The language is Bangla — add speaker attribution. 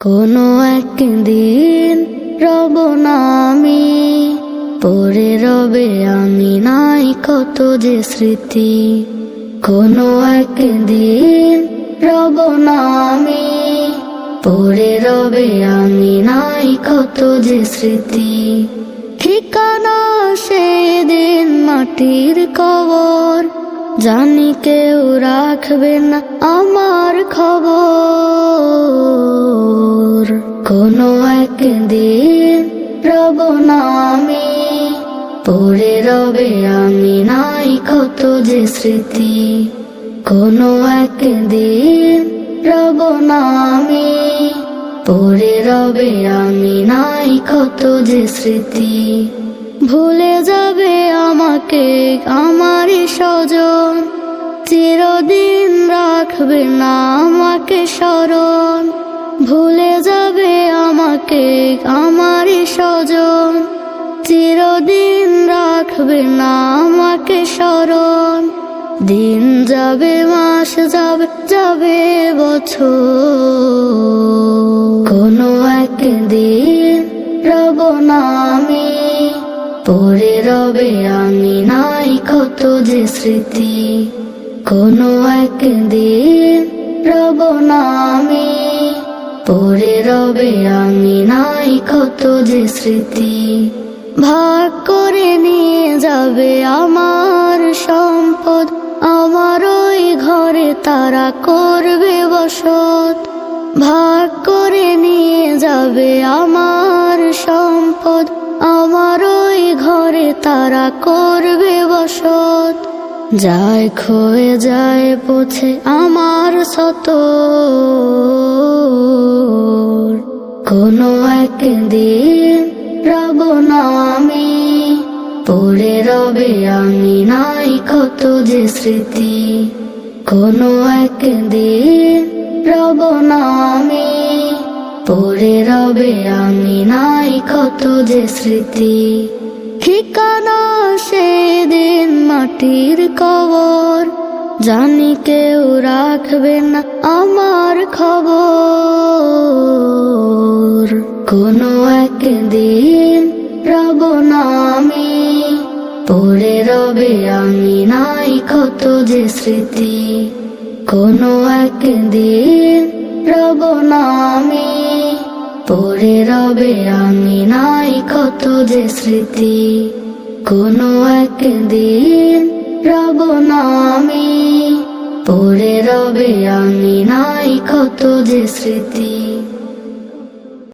Speaker 1: কোনো একদিন রব না আমি পরে রবে আমি নাই কত যে স্মৃতি। কোনো একদিন রব না আমি পরে রবে আমি নাই কত যে স্মৃতি। ঠিকানা সেদিন মাটির কবর, জানি কেউ রাখবে না আমার খবর। রব না আমি পড়ে রবে আমি নাই কত যে স্মৃতি। কোনো একদিন রব না আমি পড়ে রবে আমি নাই কত যে স্মৃতি। ভুলে যাবে আমাকে আমারই স্বজন। চিরদিন রাখবে না আমাকে স্মরণ। ভুলে যাবে আমাকে আমারই স্বজন। চিরদিন রাখবে না আমাকে স্মরণ। দিন যাবে, মাস যাবে যাবে বছর। কোনো একদিন রব না আমি পরে রবে আমি নাই কত যে স্মৃতি। কোনো একদিন রব না আমি। পরে রবে, আমি নাই কত যে স্মৃতি। ভাগ করে নিয়ে যাবে আমার সম্পদ, আমার ওই ঘরে তারা করবে বসত। ভাগ করে নিয়ে যাবে আমার সম্পদ, আমার ওই ঘরে তারা করবে বসত। যায় ক্ষয়ে যায় পথে আমার শত কোনো একদিন রব না পড়ে রবে আমি নাই কত যে স্মৃতি। কোনো একদিন রব না পড়ে রবে আমি নাই কত যে স্মৃতি। ঠিকানা সেদিন মাটির কবর। জানি কেউ রাখবে না আমার খবর। কোনো একদিন রব না আমি। রবে আমি নাই কত যে স্মৃতি। কোনো একদিন রব না আমি। রবে আমি নাই কত যে স্মৃতি। কোনো একদিন রব না আমি। রবে আমি নাই কত যে স্মৃতি।